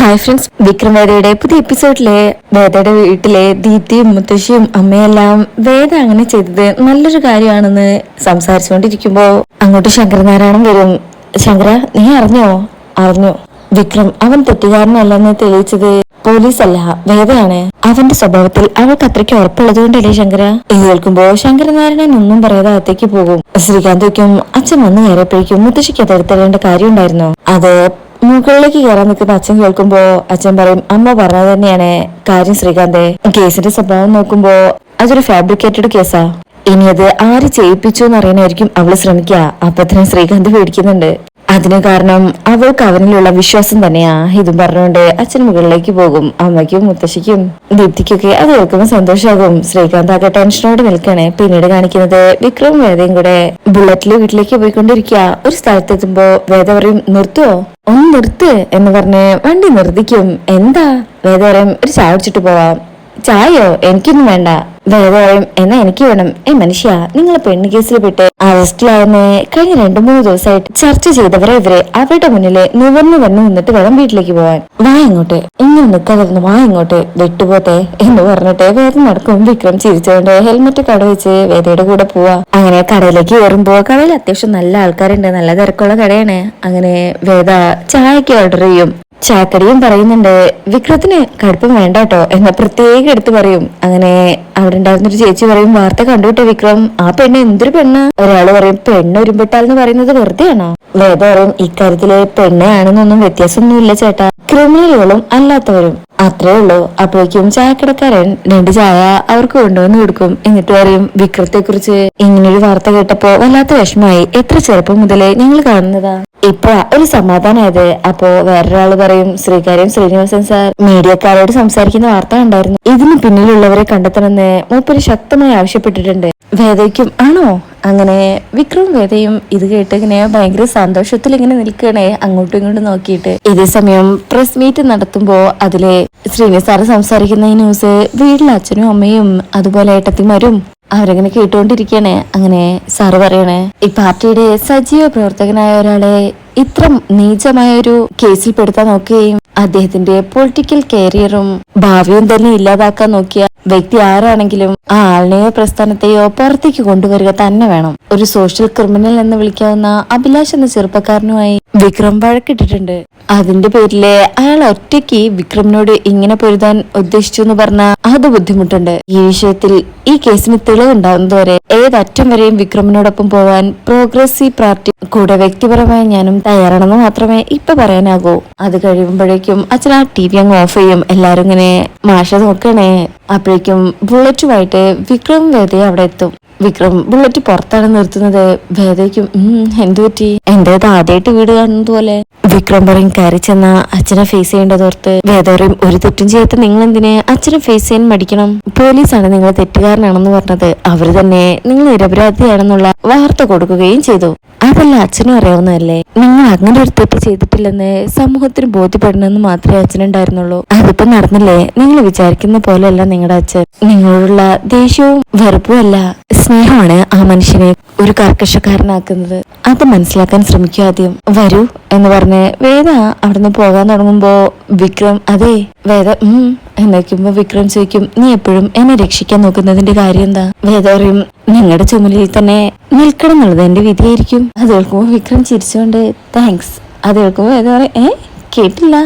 Hi friends Vikram വേദയുടെ പുതിയ എപ്പിസോഡിലെ വേദയുടെ വീട്ടിലെ ദീപ്തിയും മുത്തശ്ശിയും അമ്മയെല്ലാം വേദ അങ്ങനെ ചെയ്തത് നല്ലൊരു കാര്യമാണെന്ന് സംസാരിച്ചുകൊണ്ടിരിക്കുമ്പോ അങ്ങോട്ട് ശങ്കരനാരായണൻ വരും. ശങ്കര നീ അറിഞ്ഞോ? അറിഞ്ഞു. വിക്രം അവൻ തെറ്റുകാരനല്ലെന്ന് തെളിയിച്ചത് പോലീസല്ല വേദയാണ്. അവന്റെ സ്വഭാവത്തിൽ അവൾക്ക് അത്രയ്ക്ക് ഉറപ്പുള്ളത് കൊണ്ടല്ലേ ശങ്കര? ഇത് കേൾക്കുമ്പോ ശങ്കരനാരായണൻ ഒന്നും പറയാതെ അകത്തേക്ക് പോകും. ശ്രീകാന്തിക്കും അച്ഛൻ വന്നു കയറിയപ്പോഴേക്കും മുത്തശ്ശിക്ക് കാര്യം കാര്യമുണ്ടായിരുന്നു. അത് മുകളിലേക്ക് കയറാൻ നിൽക്കുന്ന അച്ഛൻ കേൾക്കുമ്പോ അച്ഛൻ പറയും അമ്മ പറഞ്ഞത് തന്നെയാണ്. കാര്യം ശ്രീകാന്തെ കേസിന്റെ സ്വഭാവം നോക്കുമ്പോ അതൊരു ഫാബ്രിക്കേറ്റഡ് കേസാ. ഇനി അത് ആര് ചെയ്യിപ്പിച്ചു എന്നറിയാനായിരിക്കും അവൾ ശ്രമിക്കുക. അപ്പത്തിനും ശ്രീകാന്ത് പേടിക്കുന്നുണ്ട്. അതിന് കാരണം അവൾക്ക് അവനിലുള്ള വിശ്വാസം തന്നെയാ. ഇതും പറഞ്ഞുകൊണ്ട് അച്ഛൻ മുകളിലേക്ക് പോകും. അമ്മയ്ക്കും മുത്തശ്ശിക്കും ദീപ്തിക്കൊക്കെ അത് കേൾക്കുമ്പോൾ സന്തോഷമാകും ശ്രീകാന്ത് ആകെ ടെൻഷനോട് നിൽക്കണേ പിന്നീട് കാണിക്കുന്നത് വിക്രം വേദയും കൂടെ ബുള്ളറ്റിൽ വീട്ടിലേക്ക് പോയിക്കൊണ്ടിരിക്കുക. ഒരു സ്ഥലത്തെത്തുമ്പോ വേദ പറയും നിർത്തുവോ ഒന്ന് നിർത്ത് എന്ന് പറഞ്ഞ് വണ്ടി നിർത്തിക്കും. എന്താ? വേദ പറയും ഒരു ചായ കുടിച്ചിട്ട് പോവാം. ചായയോ? എനിക്കൊന്നും വേണ്ട. വേദ പറയും എന്നാ എനിക്ക് വേണം. ഏ മനുഷ്യ നിങ്ങൾ പെണ്ണ് കേസിൽ പെട്ട് അറസ്റ്റിലായെന്ന് കഴിഞ്ഞ രണ്ടു മൂന്ന് ദിവസമായിട്ട് ചർച്ച ചെയ്തവരെ ഇവരെ അവരുടെ മുന്നിൽ നിവർന്നു വന്നു നിന്നിട്ട് വേണം വീട്ടിലേക്ക് പോവാൻ. വാ ഇങ്ങോട്ട്. ഇങ്ങനെ നിൽക്കാതിരുന്നു വാ ഇങ്ങോട്ട്. വിട്ടുപോത്തെ എന്ന് പറഞ്ഞിട്ട് വേദ നടക്കും. വിക്രം ചിരിച്ചുകൊണ്ട് ഹെൽമെറ്റ് കട വെച്ച് വേദയുടെ കൂടെ പോവാ. അങ്ങനെ കടയിലേക്ക് കയറുമ്പോ കടയിൽ അത്യാവശ്യം നല്ല ആൾക്കാരുണ്ട്. നല്ല തിരക്കുള്ള കടയാണ്. അങ്ങനെ വേദ ചായക്ക് ഓർഡർ ചെയ്യും. ചാക്കടിയും പറയുന്നുണ്ട് വിക്രത്തിന് കടുപ്പം വേണ്ട കേട്ടോ എന്ന പ്രത്യേകം എടുത്തു പറയും. അങ്ങനെ അവിടെ ഉണ്ടായിരുന്നൊരു ചേച്ചി പറയും വാർത്ത കണ്ടുവിട്ട വിക്രം? ആ പെണ്ണ് എന്തൊരു പെണ്ണ്? ഒരാൾ പറയും പെണ്ണ് ഒരുമ്പെട്ടാൽ എന്ന് പറയുന്നത് വെറുതെയാണോ? വേദ പറയും ഇക്കാര്യത്തിൽ പെണ്ണാണെന്നൊന്നും വ്യത്യാസമൊന്നുമില്ല ചേട്ടാ. ക്രിമിനലുകളും അല്ലാത്തവരും. അത്രേ ഉള്ളൂ. അപ്പോഴേക്കും ചായക്കടക്കാരൻ രണ്ട് ചായ അവർക്ക് കൊണ്ടുവന്ന് കൊടുക്കും. എന്നിട്ട് പറയും വിക്രത്തെ കുറിച്ച് ഇങ്ങനൊരു വാർത്ത കേട്ടപ്പോ വല്ലാത്ത വിഷമായി എത്ര ചെറുപ്പം മുതലേ ഞങ്ങൾ കാണുന്നതാ? ഇപ്പൊ ഒരു സമാധാനമായത് അപ്പോ വേറൊരാൾ പറയും ശ്രീകാര്യം ശ്രീനിവാസൻ സാർ മീഡിയക്കാരോട് സംസാരിക്കുന്ന വാർത്ത ഉണ്ടായിരുന്നു ഇതിന് പിന്നിലുള്ളവരെ കണ്ടെത്തണമെന്ന് മൂപ്പര് ശക്തമായി ആവശ്യപ്പെട്ടിട്ടുണ്ട്. വേദയ്ക്കും ആണോ? അങ്ങനെ വിക്രം വേദയും ഇത് കേട്ട് ഇങ്ങനെ ഭയങ്കര സന്തോഷത്തിൽ ഇങ്ങനെ നിൽക്കണേ അങ്ങോട്ടും ഇങ്ങോട്ടും നോക്കിയിട്ട്. ഇതേ സമയം പ്രസ് മീറ്റ് നടത്തുമ്പോ അതിലെ ശ്രീനിവാസ് സാറ് സംസാരിക്കുന്ന ഈ ന്യൂസ് വീട്ടിലെ അച്ഛനും അമ്മയും അതുപോലെ ഏട്ടത്തിമാരും അവരങ്ങനെ കേട്ടുകൊണ്ടിരിക്കണേ അങ്ങനെ സാറ് പറയണേ ഈ പാർട്ടിയുടെ സജീവ പ്രവർത്തകനായ ഒരാളെ ഇത്ര നീചമായ ഒരു കേസിൽ പെടുത്താൻ നോക്കുകയും അദ്ദേഹത്തിന്റെ പൊളിറ്റിക്കൽ കരിയറും ഭാവിയും തന്നെ ഇല്ലാതാക്കാൻ നോക്കിയ വ്യക്തി ആരാണെങ്കിലും ആ ആളിനെയോ പ്രസ്ഥാനത്തെയോ പുറത്തേക്ക് കൊണ്ടുവരിക തന്നെ വേണം. ഒരു സോഷ്യൽ ക്രിമിനൽ എന്ന് വിളിക്കാവുന്ന അഭിലാഷ് എന്ന ചെറുപ്പക്കാരനുമായി വിക്രം വഴക്കിട്ടിട്ടുണ്ട്. അതിന്റെ പേരിൽ അയാൾ ഒറ്റയ്ക്ക് വിക്രമിനോട് ഇങ്ങനെ പൊരുതാൻ ഉദ്ദേശിച്ചു എന്ന് പറഞ്ഞാൽ അത് ബുദ്ധിമുട്ടുണ്ട്. ഈ വിഷയത്തിൽ ഈ കേസിന് തെളിവുണ്ടാകുന്നതുവരെ ഏതറ്റം വരെയും വിക്രമിനോടൊപ്പം പോവാൻ പ്രോഗ്രസീവ് പാർട്ടി കൂടെ വ്യക്തിപരമായി ഞാനും തയ്യാറാണെന്ന് മാത്രമേ ഇപ്പൊ പറയാനാകൂ. അത് കഴിയുമ്പോഴേക്കും അച്ഛൻ ആ ടി വി അങ്ങ് ഓഫ് ചെയ്യും. എല്ലാരും ഇങ്ങനെ മാഷ നോക്കണേ. അപ്പോഴേക്കും ബുള്ളറ്റുമായിട്ട് വിക്രം വേദയെ അവിടെ എത്തും. വിക്രം ബുള്ളറ്റ് പുറത്താണ് നിർത്തുന്നത്. വേദയ്ക്കും എന്തു പറ്റി? എന്റേത് ആദ്യമായിട്ട് വീട് കാണുന്നത് പോലെ? വിക്രം പറയും കയറി ചെന്ന അച്ഛനെ ഫേസ് ചെയ്യേണ്ടതോർത്ത് വേദ പറയും ഒരു തെറ്റും ചെയ്യാത്ത നിങ്ങൾ എന്തിനെ അച്ഛനെ ഫേസ് ചെയ്യാൻ മടിക്കണം. പോലീസാണ് നിങ്ങൾ തെറ്റുകാരനാണെന്ന് പറഞ്ഞത്. അവർ തന്നെ നിങ്ങൾ നിരപരാധിയാണെന്നുള്ള വാർത്ത കൊടുക്കുകയും ചെയ്തു. അതല്ല അച്ഛനും അറിയാവുന്നതല്ലേ? നിങ്ങൾ അങ്ങനെ ഒരു തെറ്റ് ചെയ്തിട്ടില്ലെന്ന് സമൂഹത്തിന് ബോധ്യപ്പെടണമെന്ന് മാത്രമേ അച്ഛനുണ്ടായിരുന്നുള്ളൂ. അതിപ്പോ നടന്നില്ലേ? നിങ്ങൾ വിചാരിക്കുന്ന പോലെയല്ല നിങ്ങളുടെ അച്ഛൻ. നിങ്ങളോടുള്ള ദേഷ്യവും വെറുപ്പും അല്ല. സ്നേഹമാണ് ആ മനുഷ്യനെ ഒരു കർക്കശക്കാരനാക്കുന്നത്. അത് മനസ്സിലാക്കാൻ ശ്രമിക്കുക ആദ്യം. വരൂ എന്ന് പറഞ്ഞ് വേദ അവിടുന്ന് പോകാൻ തുടങ്ങുമ്പോ വിക്രം അതെ വേദ ഉം എന്നേക്കുമ്പോ വിക്രം ചോദിക്കും നീ എപ്പോഴും എന്നെ രക്ഷിക്കാൻ നോക്കുന്നതിന്റെ കാര്യം എന്താ? വേദ പറയും നിങ്ങളുടെ ചുമലിൽ തന്നെ നിൽക്കണം എന്നുള്ളത് എന്റെ വിധിയായിരിക്കും. അത് കേൾക്കുമ്പോ വിക്രം ചിരിച്ചുകൊണ്ട് താങ്ക്സ് അത് കേൾക്കുമ്പോ വേദ പറയും ഏ കേട്ടില്ല.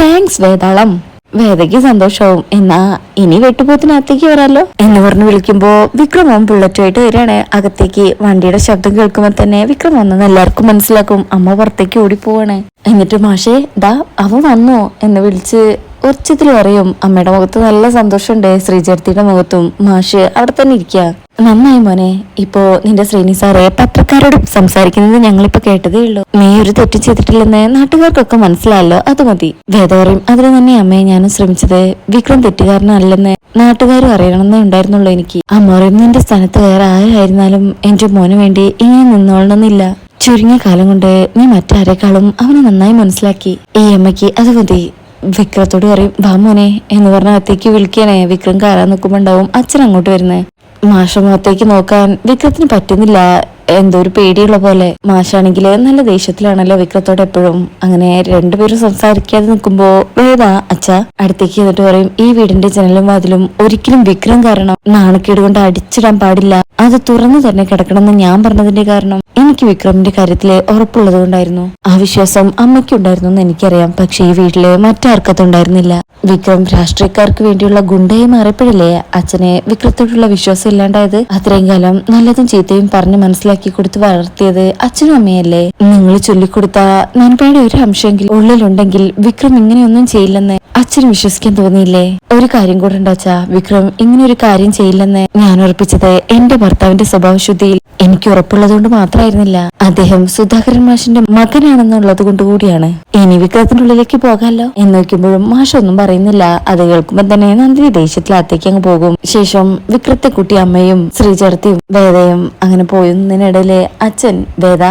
താങ്ക്സ് വേതാളം വേദയ്ക്ക് സന്തോഷവും. എന്നാ ഇനി വെട്ടുപോത്തിനകത്തേക്ക് വരാലോ. എന്ന് പറഞ്ഞ് വിളിക്കുമ്പോ വിക്രമവും ബുള്ളറ്റുമായിട്ട് വരികയാണ്. അകത്തേക്ക് വണ്ടിയുടെ ശബ്ദം കേൾക്കുമ്പോ തന്നെ വിക്രം വന്നെന്ന് എല്ലാവർക്കും മനസ്സിലാക്കും. അമ്മ പുറത്തേക്ക് ഓടിപ്പോവാണ്. എന്നിട്ട് മാഷേ ദാ അവ വന്നോ? എന്ന് വിളിച്ച് ഉച്ചത്തിൽ പറയും. അമ്മയുടെ മുഖത്ത് നല്ല സന്തോഷമുണ്ട്. ശ്രീചേർത്തിയുടെ മുഖത്തും മാഷ് അവിടെ തന്നെ ഇരിക്കുക നന്നായി മോനെ. ഇപ്പോ നിന്റെ ശ്രീനി സാറെ പത്രക്കാരോട് സംസാരിക്കുന്നത് ഞങ്ങളിപ്പോ കേട്ടതേ ഉള്ളൂ. നീ ഒരു തെറ്റ് ചെയ്തിട്ടില്ലെന്ന് നാട്ടുകാർക്കൊക്കെ മനസ്സിലായല്ലോ അത് മതി. വേദവറിയും അതിന് തന്നെ അമ്മയെ ഞാനും ശ്രമിച്ചത്. വിക്രം തെറ്റുകാരനല്ലെന്ന് നാട്ടുകാരും അറിയണമെന്നേ ഉണ്ടായിരുന്നുള്ളൂ എനിക്ക്. അമ്മറിയും നിന്റെ സ്ഥാനത്ത് വേറെ ആരായിരുന്നാലും എന്റെ മോന് വേണ്ടി ഇങ്ങനെ നിന്നോളണമെന്നില്ല. ചുരുങ്ങിയ കാലം കൊണ്ട് നീ മറ്റാരെക്കാളും അവനെ നന്നായി മനസ്സിലാക്കി. ഈ അമ്മയ്ക്ക് അത് മതി. വിക്രത്തോട് പറയും വാ മോനെ എന്ന് പറഞ്ഞ അത്തേക്ക് വിളിക്കണേ വിക്രം കാരാൻ നിൽക്കുമ്പോണ്ടാവും അച്ഛൻ അങ്ങോട്ട് വരുന്നേ. മാഷ മുഖത്തേക്ക് നോക്കാൻ വിക്രത്തിന് പറ്റുന്നില്ല. എന്തോ ഒരു പേടിയുള്ള പോലെ. മാഷാണെങ്കിൽ നല്ല ദേഷ്യത്തിലാണല്ലോ വിക്രത്തോട് എപ്പോഴും. അങ്ങനെ രണ്ടുപേരും സംസാരിക്കാതെ നിൽക്കുമ്പോ വേദ അച്ഛ അടുത്തേക്ക് എന്നിട്ട് പറയും ഈ വീടിന്റെ ജനലും വാതിലും ഒരിക്കലും വിക്രം കാരണം നാണക്കേട് കൊണ്ട് അടിച്ചിടാൻ പാടില്ല. അത് തുറന്നു തന്നെ കിടക്കണമെന്ന് ഞാൻ പറഞ്ഞതിന്റെ കാരണം എനിക്ക് വിക്രമിന്റെ കാര്യത്തിൽ ഉറപ്പുള്ളത് കൊണ്ടായിരുന്നു ആ വിശ്വാസം അമ്മയ്ക്കുണ്ടായിരുന്നു എന്ന് എനിക്കറിയാം. പക്ഷെ ഈ വീട്ടിൽ മറ്റാർക്കത്തുണ്ടായിരുന്നില്ല വിക്രം രാഷ്ട്രീയക്കാർക്ക് വേണ്ടിയുള്ള ഗുണ്ടയെ മാറിയപ്പോഴല്ലേ അച്ഛനെ വിക്രത്തോടുള്ള വിശ്വാസം ഇല്ലാണ്ടായത്? അത്രയും കാലം നല്ലതും ചീത്തയും പറഞ്ഞ് മനസ്സിലാക്കി കൊടുത്ത് വളർത്തിയത് അച്ഛനും അമ്മയല്ലേ? നിങ്ങൾ ചൊല്ലിക്കൊടുത്ത നന്മയുടെ ഒരു അംശമെങ്കിൽ ഉള്ളിലുണ്ടെങ്കിൽ വിക്രം ഇങ്ങനെയൊന്നും ചെയ്യില്ലെന്ന് അച്ഛന് വിശ്വസിക്കാൻ തോന്നിയില്ലേ? ഒരു കാര്യം കൂടെ ഉണ്ടാച്ചാ വിക്രം ഇങ്ങനെ ഒരു കാര്യം ചെയ്യില്ലെന്ന് ഞാൻ ഉറപ്പിച്ചത് എന്റെ ഭർത്താവിന്റെ സ്വഭാവശുദ്ധിയിൽ എനിക്ക് ഉറപ്പുള്ളതുകൊണ്ട് മാത്രമായിരുന്നില്ല. അദ്ദേഹം സുധാകരൻ മാഷിന്റെ മകനാണെന്നുള്ളത് കൊണ്ട് കൂടിയാണ് ഇനി വിക്രത്തിനുള്ളിലേക്ക് പോകാമല്ലോ എന്ന് നോക്കുമ്പോഴും മാഷ് ഒന്നും പറയുന്നില്ല. അത് കേൾക്കുമ്പോൾ തന്നെ നന്ദിനി ദേഷ്യത്തിൽ അകത്തേക്ക് അങ്ങ് പോകും. ശേഷം വിക്രത്തെ കുട്ടി അമ്മയും ശ്രീചേർത്തിയും വേദയും അങ്ങനെ പോയുന്നതിനിടയിലെ അച്ഛൻ വേദ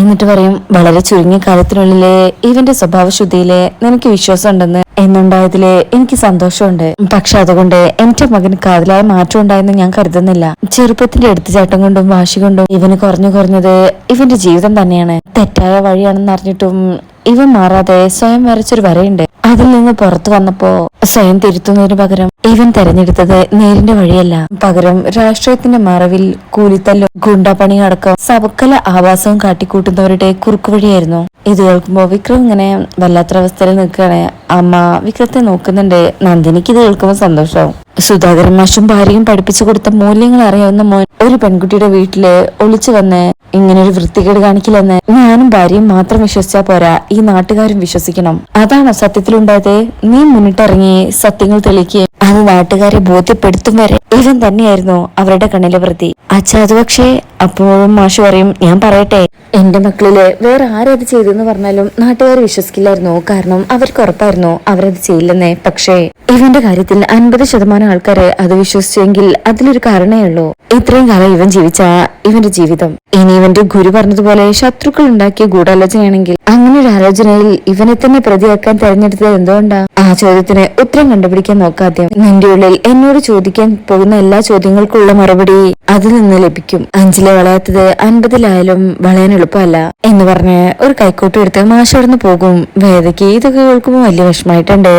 എന്നിട്ട് പറയും വളരെ ചുരുങ്ങിയ കാലത്തിനുള്ളിലെ ഇവന്റെ സ്വഭാവശുദ്ധിയിൽ നിനക്ക് വിശ്വാസം ഉണ്ടെന്ന് എന്നുണ്ടായതിൽ എനിക്ക് സന്തോഷമുണ്ട്. പക്ഷെ അതുകൊണ്ട് എന്റെ മകന് കാതലായ മാറ്റം ഉണ്ടായെന്ന് ഞാൻ കരുതുന്നില്ല. ചെറുപ്പത്തിന്റെ എടുത്തുചാട്ടം കൊണ്ടും വാശി കൊണ്ടും ഇവന് കുറഞ്ഞു കുറഞ്ഞത് ഇവന്റെ ജീവിതം തന്നെയാണ്. തെറ്റായ വഴിയാണെന്ന് അറിഞ്ഞിട്ടും ഇവൻ മാറാതെ സ്വയം വരച്ചൊരു വരയുണ്ട്. അതിൽ നിന്ന് പുറത്തു വന്നപ്പോ സ്വയം തിരുത്തുന്നതിന് പകരം ഇവൻ തെരഞ്ഞെടുത്തത് നേരിന്റെ വഴിയല്ല. പകരം രാഷ്ട്രീയത്തിന്റെ മറവിൽ കൂലിത്തല്ലും ഗുണ്ടാപ്പണി അടക്കം സവക്കല ആവാസവും കാട്ടിക്കൂട്ടുന്നവരുടെ കുറുക്കു വഴിയായിരുന്നു. ഇത് കേൾക്കുമ്പോ വിക്രം ഇങ്ങനെ വല്ലാത്തൊരവസ്ഥയിൽ നിൽക്കുകയാണ്. അമ്മ വിക്രത്തെ നോക്കുന്നുണ്ട്. നന്ദിനിക്ക് ഇത് കേൾക്കുമ്പോൾ സന്തോഷവും. സുധാകരൻ മാഷും ഭാര്യയും പഠിപ്പിച്ചു കൊടുത്ത മൂല്യങ്ങൾ അറിയാവുന്ന മോൻ ഒരു പെൺകുട്ടിയുടെ വീട്ടിൽ ഒളിച്ചു വന്ന് ഇങ്ങനെ ഒരു വൃത്തികേട് കാണിക്കില്ലെന്ന് ഞാനും ഭാര്യയും മാത്രം വിശ്വസിച്ചാ പോരാ ഈ നാട്ടുകാരും വിശ്വസിക്കണം. അതാണ് സത്യത്തിലുണ്ടായത്. നീ മുന്നിട്ടിറങ്ങി സത്യങ്ങൾ തെളിയിക്കുകയും അത് നാട്ടുകാരെ ബോധ്യപ്പെടുത്തും വരെ. ഇവൻ തന്നെയായിരുന്നു അവരുടെ കണ്ണിലെ വൃത്തി. അച്ഛാ അത് പക്ഷേ അപ്പോഴും മാഷ് പറയും ഞാൻ പറയട്ടെ. എന്റെ മക്കളിൽ വേറെ ആരത് ചെയ്തെന്ന് പറഞ്ഞാലും നാട്ടുകാർ വിശ്വസിക്കില്ലായിരുന്നു. കാരണം അവർക്ക് ഉറപ്പായിരുന്നു അവരത് ചെയ്യില്ലെന്നേ. പക്ഷേ ഇവന്റെ കാര്യത്തിൽ അൻപത് ശതമാനം ആൾക്കാര് അത് വിശ്വസിച്ചെങ്കിൽ അതിലൊരു കാരണമേ ഉള്ളൂ. ഇത്രയും കാലം ഇവൻ ജീവിച്ച ഇവന്റെ ജീവിതം. ഇനി ഇവന്റെ ഗുരു പറഞ്ഞതുപോലെ ശത്രുക്കൾ ഉണ്ടാക്കിയ ഗൂഢാലോചനയാണെങ്കിൽ അങ്ങനെ ഒരു ആലോചനയിൽ ഇവനെ തന്നെ പ്രതിയാക്കാൻ തെരഞ്ഞെടുത്തത് എന്തുകൊണ്ടാ? ആ ചോദ്യത്തിന് ഉത്തരം കണ്ടുപിടിക്കാൻ നോക്കാതെ നിന്റെ ഉള്ളിൽ എന്നോട് ചോദിക്കാൻ പോകുന്ന എല്ലാ ചോദ്യങ്ങൾക്കുള്ള മറുപടി അതിൽ നിന്ന് ലഭിക്കും. അഞ്ചിലെ വളയാത്തത് അൻപതിലായാലും വളയാൻ എളുപ്പമല്ല എന്ന് പറഞ്ഞ് ഒരു കൈക്കോട്ട് എടുത്ത് മാഷടന്ന് പോകും. വേദയ്ക്ക് ഇതൊക്കെ കേൾക്കുമ്പോൾ വലിയ വിഷമായിട്ടുണ്ട്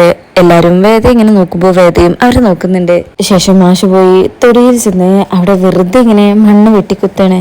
എല്ലാരും വേദ ഇങ്ങനെ നോക്കുമ്പോൾ വേദയും അവരെ നോക്കുന്നുണ്ട്. ശേഷം മാഷ് പോയി തൊടിയിൽ ചെന്ന് അവിടെ വെറുതെ ഇങ്ങനെ മണ്ണ് വെട്ടിക്കുത്താണ്.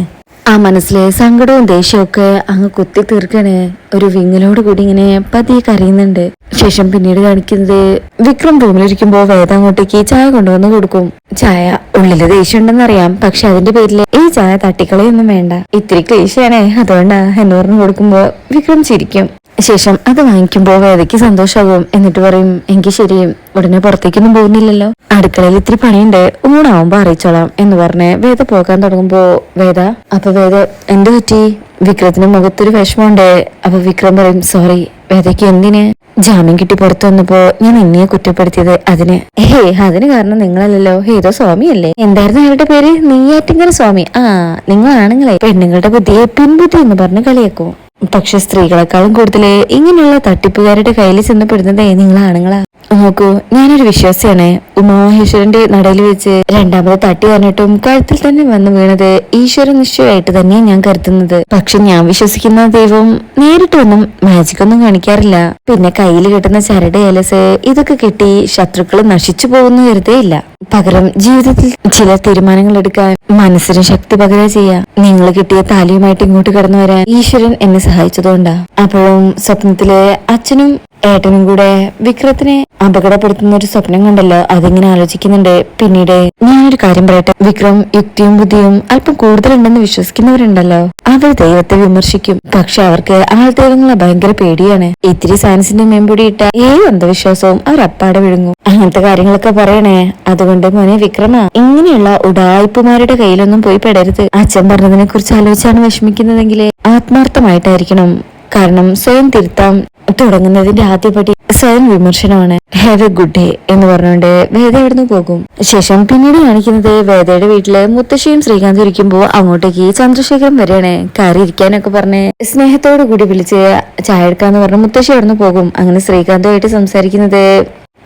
ആ മനസ്സിലെ സങ്കടവും ദേഷ്യവും ഒക്കെ അങ്ങ് കുത്തി തീർക്കണേ. ഒരു വിങ്ങലോട് കൂടി ഇങ്ങനെ പതിയെ കരയുന്നുണ്ട്. ശേഷം പിന്നീട് കാണിക്കുന്നത് വിക്രം റൂമിലിരിക്കുമ്പോ വേദ അങ്ങോട്ടേക്ക് ചായ കൊണ്ടുവന്ന് കൊടുക്കും. ചായ ഉള്ളിൽ ദേഷ്യം ഉണ്ടെന്നറിയാം പക്ഷെ അതിന്റെ പേരിൽ ഈ ചായ തട്ടിക്കളയൊന്നും വേണ്ട. ഇത്തിരി ക്ലേശയാണേ. അതുകൊണ്ടാ എന്ന് പറഞ്ഞു കൊടുക്കുമ്പോ വിക്രം ചിരിക്കും. ശേഷം അത് വാങ്ങിക്കുമ്പോ വേദയ്ക്ക് സന്തോഷമാകും എന്നിട്ട് പറയും എനിക്ക് ശരിയും ഉടനെ പുറത്തേക്കൊന്നും പോകുന്നില്ലല്ലോ. അടുക്കളയിൽ ഇത്തിരി പണിയുണ്ട്. ഊണാവുമ്പോ അറിയിച്ചോളാം. എന്ന് പറഞ്ഞ് വേദ പോകാൻ തുടങ്ങുമ്പോ വേദ അപ്പൊ വേദ എന്ത് പറ്റി? വിക്രത്തിന്റെ മുഖത്തൊരു വിഷമമുണ്ട്. അപ്പൊ വിക്രം പറയും സോറി വേദയ്ക്ക് എന്തിന്? ജാമ്യം കിട്ടി പുറത്തു വന്നപ്പോ ഞാൻ നിന്നെ കുറ്റപ്പെടുത്തിയത് അതിന്. ഹേ അതിന് കാരണം നിങ്ങളല്ലല്ലോ. ഏതോ സ്വാമിയല്ലേ? എന്തായിരുന്നു അയാളുടെ പേര്? നെയ്യാറ്റിങ്കര സ്വാമി. ആ നിങ്ങളാണുങ്ങളെ. പെണ്ണുങ്ങളുടെ ബുദ്ധിയെ പിൻബുദ്ധി എന്ന് പറഞ്ഞ് കളിയാക്കും. പക്ഷെ സ്ത്രീകളെക്കാളും കൂടുതൽ ഇങ്ങനെയുള്ള തട്ടിപ്പുകാരുടെ കയ്യിൽ ചെന്നപ്പെടുന്നത് നിങ്ങൾ ആണുങ്ങളാ നോക്കൂ ഞാനൊരു വിശ്വാസിയാണ്. ഉമാമഹേശ്വരന്റെ നടയിൽ വെച്ച് രണ്ടാമത് തട്ടി പറഞ്ഞിട്ടും കഴുത്തിൽ തന്നെ വന്ന് വീണത് ഈശ്വര നിശ്ചയമായിട്ട് തന്നെയാണ് ഞാൻ കരുതുന്നത്. പക്ഷെ ഞാൻ വിശ്വസിക്കുന്ന ദൈവം നേരിട്ടൊന്നും മാജിക് ഒന്നും കാണിക്കാറില്ല. പിന്നെ കയ്യിൽ കിട്ടുന്ന ചരട് ഏലസ് ഇതൊക്കെ കിട്ടി ശത്രുക്കൾ നശിച്ചു പോകുന്നു ഇല്ല പകരം ജീവിതത്തിൽ ചില തീരുമാനങ്ങൾ എടുക്കാൻ മനസ്സിന് ശക്തി പകരുക ചെയ്യാം. നിങ്ങൾ കിട്ടിയ താലിയുമായിട്ട് ഇങ്ങോട്ട് കടന്നു വരാൻ ഈശ്വരൻ എന്നെ സഹായിച്ചതുകൊണ്ടാ. അപ്പോഴും സ്വപ്നത്തിലെ അച്ഛനും ഏട്ടനും കൂടെ വിക്രത്തിനെ അപകടപ്പെടുത്തുന്ന ഒരു സ്വപ്നം കണ്ടല്ലോ. അതിങ്ങനെ ആലോചിക്കുന്നുണ്ട്. പിന്നീട് ഞാനൊരു കാര്യം പറയട്ടെ. വിക്രം യുക്തിയും ബുദ്ധിയും അല്പം കൂടുതലുണ്ടെന്ന് വിശ്വസിക്കുന്നവരുണ്ടല്ലോ. അവർ ദൈവത്തെ വിമർശിക്കും. പക്ഷെ അവർക്ക് ആൾ ദൈവങ്ങളെ ഭയങ്കര പേടിയാണ്. ഇത്തിരി സയൻസിന്റെ മേമ്പൊടി ഇട്ട ഏത് അന്ധവിശ്വാസവും അവർ അപ്പാടെ വിഴുങ്ങും. അങ്ങനത്തെ കാര്യങ്ങളൊക്കെ പറയണേ. അതുകൊണ്ട് മോനെ വിക്രമ ഇങ്ങനെയുള്ള ഉടായ്പുമാരുടെ കയ്യിലൊന്നും പോയി പെടരുത്. അച്ഛൻ പറഞ്ഞതിനെ കുറിച്ച് ആലോചിച്ചാണ് വിഷമിക്കുന്നതെങ്കിൽ ആത്മാർത്ഥമായിട്ടായിരിക്കണം. കാരണം സ്വയം തിരുത്താൻ തുടങ്ങുന്നതിന്റെ ആദ്യപടി സ്വയം വിമർശനമാണ്. ഹാവ് എ ഗുഡ് ഡേ എന്ന് പറഞ്ഞുകൊണ്ട് വേദ ഇവിടുന്ന് പോകും. ശേഷം പിന്നീട് കാണിക്കുന്നത് വേദയുടെ വീട്ടിൽ മുത്തശ്ശിയും ശ്രീകാന്ത് ഇരിക്കുമ്പോ അങ്ങോട്ടേക്ക് ചന്ദ്രശേഖരൻ വരെയാണ് കയറി ഇരിക്കാനൊക്കെ പറഞ്ഞ് സ്നേഹത്തോടു കൂടി വിളിച്ച് ചായ എടുക്കാന്ന് പറഞ്ഞ് മുത്തശ്ശി എവിടുന്നു പോകും. അങ്ങനെ ശ്രീകാന്തുമായിട്ട് സംസാരിക്കുന്നത്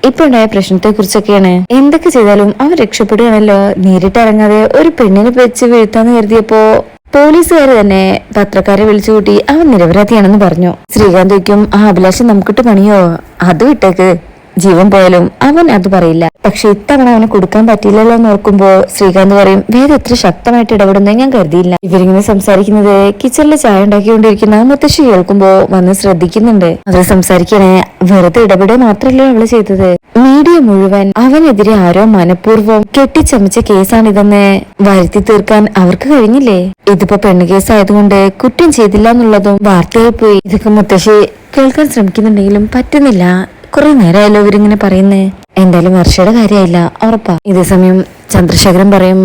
ഇപ്പൊ ഉണ്ടായ പ്രശ്നത്തെ കുറിച്ചൊക്കെയാണ് എന്തൊക്കെ ചെയ്താലും അവൻ രക്ഷപ്പെടുകയാണല്ലോ. നേരിട്ടിറങ്ങാതെ ഒരു പെണ്ണിനെ വെച്ച് വീഴ്ത്താന്ന് കരുതിയപ്പോ പോലീസുകാർ തന്നെ പത്രക്കാരെ വിളിച്ചു കൂട്ടി അവൻ നിരപരാധിയാണെന്ന് പറഞ്ഞു. ശ്രീകാന്തിക്കും ആ അഭിലാഷം നമുക്കിട്ട് പണിയോ? അത് വിട്ടേക്ക്. ജീവൻ പോയാലും അവൻ അത് പറയില്ല. പക്ഷെ ഇത്തവണ അവന് കൊടുക്കാൻ പറ്റില്ലല്ലോ എന്ന് ഓർക്കുമ്പോ ശ്രീകാന്ത് പറയും വേദ എത്ര ശക്തമായിട്ട് ഇടപെടുന്നേ ഞാൻ കരുതിയില്ല. ഇവരിങ്ങനെ സംസാരിക്കുന്നത് കിച്ചണിൽ ചായ ഉണ്ടാക്കിക്കൊണ്ടിരിക്കുന്ന മുത്തശ്ശി കേൾക്കുമ്പോ വന്ന് ശ്രദ്ധിക്കുന്നുണ്ട്. അവർ സംസാരിക്കണേ വെറുതെ ഇടപെടുക മാത്രമല്ല അവൾ ചെയ്തത്? മീഡിയ മുഴുവൻ അവനെതിരെ ആരോ മനഃപൂർവം കെട്ടിച്ചമച്ച കേസാണിതെന്ന് വരുത്തി തീർക്കാൻ അവർക്ക് കഴിഞ്ഞില്ലേ? ഇതിപ്പോ പെണ്ണ് കേസായതുകൊണ്ട് കുറ്റം ചെയ്തില്ല എന്നുള്ളതും വാർത്തയായി പോയി ഇതൊക്കെ മുത്തശ്ശി കേൾക്കാൻ ശ്രമിക്കുന്നുണ്ടെങ്കിലും പറ്റുന്നില്ല. കുറെ നേരമായല്ലോ ഇവരിങ്ങനെ പറയുന്നേ. എന്തായാലും വർഷയുടെ കാര്യമായില്ല ഉറപ്പാ. ഇതേ സമയം ചന്ദ്രശേഖരൻ പറയും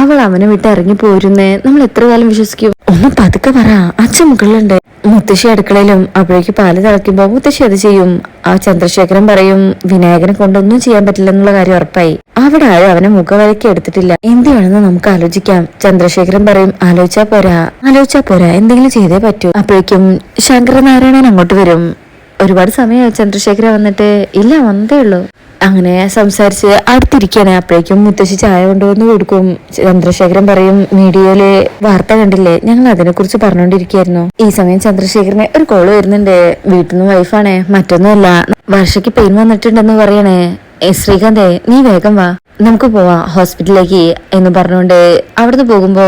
അവൾ അവനെ വിട്ട് ഇറങ്ങി പോരുന്നേ. നമ്മൾ എത്ര കാലം വിശ്വസിക്കും? ഒന്ന് പതുക്കെ പറ. അച്ഛൻ മുകളിലുണ്ട് മുത്തശ്ശി അടുക്കളയിലും അപ്പോഴേക്ക് പാൽ തിളയ്ക്കുമ്പോ മുത്തശ്ശി അത് ചെയ്യും. ആ ചന്ദ്രശേഖരൻ പറയും വിനായകനെ കൊണ്ടൊന്നും ചെയ്യാൻ പറ്റില്ല എന്നുള്ള കാര്യം ഉറപ്പായി. അവിടെ ആരും അവനെ മുഖവരയ്ക്ക് എടുത്തിട്ടില്ല. എന്ത് വേണമെന്ന് നമുക്ക് ആലോചിക്കാം. ചന്ദ്രശേഖരൻ പറയും ആലോചിച്ചാ പോരാ. ആലോചിച്ചാ പോരാ. എന്തെങ്കിലും ചെയ്തേ പറ്റൂ. അപ്പോഴേക്കും ശങ്കരനാരായണൻ അങ്ങോട്ട് വരും. ഒരുപാട് സമയമായി ചന്ദ്രശേഖര വന്നിട്ട് ഇല്ല വന്നതേ ഉള്ളൂ. അങ്ങനെ സംസാരിച്ച് അടുത്തിരിക്കാനേ അപ്പോഴേക്കും മുത്തശ്ശി ചായ കൊണ്ടുവന്ന് കൊടുക്കും. ചന്ദ്രശേഖരൻ പറയും മീഡിയയിലെ വാർത്ത കണ്ടില്ലേ? ഞങ്ങൾ അതിനെ കുറിച്ച് പറഞ്ഞുകൊണ്ടിരിക്കുകയായിരുന്നു ഈ സമയം ചന്ദ്രശേഖരനെ ഒരു കോൾ വരുന്നുണ്ട്. വീട്ടിൽ നിന്ന് വൈഫാണേ. മറ്റൊന്നുമല്ല വർഷയ്ക്ക് പെയിൻ വന്നിട്ടുണ്ടെന്ന് പറയണേ. ശ്രീകാന്തേ നീ വേഗം വാ. നമുക്ക് പോവാം ഹോസ്പിറ്റലിലേക്ക് എന്ന് പറഞ്ഞുകൊണ്ട് അവിടുന്ന് പോകുമ്പോ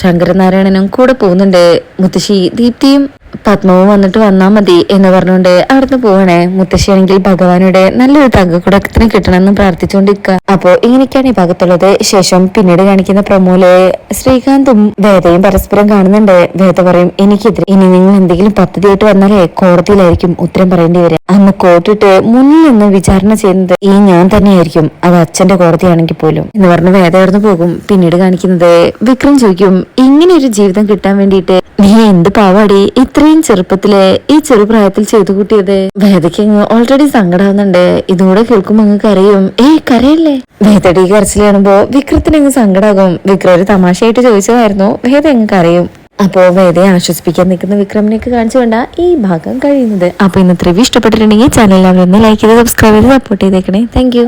ശങ്കരനാരായണനും കൂടെ പോകുന്നുണ്ട്. മുത്തശ്ശി ദീപ്തിയും പത്മവും വന്നിട്ട് വന്നാ മതി എന്ന് പറഞ്ഞുകൊണ്ട് അവിടുന്ന് പോവണേ. മുത്തശ്ശിയാണെങ്കിൽ ഭഗവാനുടെ നല്ലൊരു തങ്കക്കുടത്തിന് കിട്ടണമെന്ന് പ്രാർത്ഥിച്ചുകൊണ്ടിരിക്കുക അപ്പോ ഇങ്ങനെയൊക്കെയാണ് ഈ ഭാഗത്തുള്ളത്. ശേഷം പിന്നീട് കാണിക്കുന്ന പ്രമോലെ ശ്രീകാന്തും വേദയും പരസ്പരം കാണുന്നുണ്ട്. വേദ പറയും എനിക്കെതിരെ ഇനി നിങ്ങൾ എന്തെങ്കിലും പദ്ധതിയായിട്ട് വന്നാലേ കോടതിയിലായിരിക്കും ഉത്തരം പറയേണ്ടി വരിക. അന്ന് കോട്ടിട്ട് മുന്നിൽ നിന്ന് വിചാരണ ചെയ്യുന്നത് ഈ ഞാൻ തന്നെയായിരിക്കും. അത് അച്ഛന്റെ കോടതിയാണെങ്കിൽ പോലും. എന്ന് പറഞ്ഞ് വേദ അവിടുന്ന് പോകും. പിന്നീട് കാണിക്കുന്നത് വിക്രം ചോദിക്കും ഇങ്ങനെ ഒരു ജീവിതം കിട്ടാൻ വേണ്ടിയിട്ട് നീ എന്ത് പാവാടി? ഇത്രയും ചെറുപ്പത്തിലെ ഈ ചെറുപ്രായത്തിൽ ചെയ്തു കൂട്ടിയത്? വേദയ്ക്ക് അങ്ങ് ഓൾറെഡി സങ്കടാവുന്നുണ്ട്. ഇതുകൂടെ കേൾക്കുമ്പോ അങ്ങ് കരയും. ഏയ് കരയല്ലേ? വേദയുടെ കരച്ചിൽ കാണുമ്പോ വിക്രത്തിന് അങ്ങ് സങ്കടാകും. വിക്രം ഒരു തമാശയായിട്ട് ചോദിച്ചതായിരുന്നു. വേദ അങ്ങ് കരയും. അപ്പോ വേദയെ ആശ്വസിപ്പിക്കാൻ നിൽക്കുന്ന വിക്രമിനെയൊക്കെ കാണിച്ചുകൊണ്ട ഈ ഭാഗം കഴിയുന്നത്. അപ്പൊ ഇന്നത്തെ റിവ്യൂ ഇഷ്ടപ്പെട്ടിട്ടുണ്ടെങ്കിൽ ചാനൽ ഒന്ന് ലൈക്ക് ചെയ്ത് സബ്സ്ക്രൈബ് ചെയ്ത് സപ്പോർട്ട് ചെയ്തേക്കണേ. താങ്ക്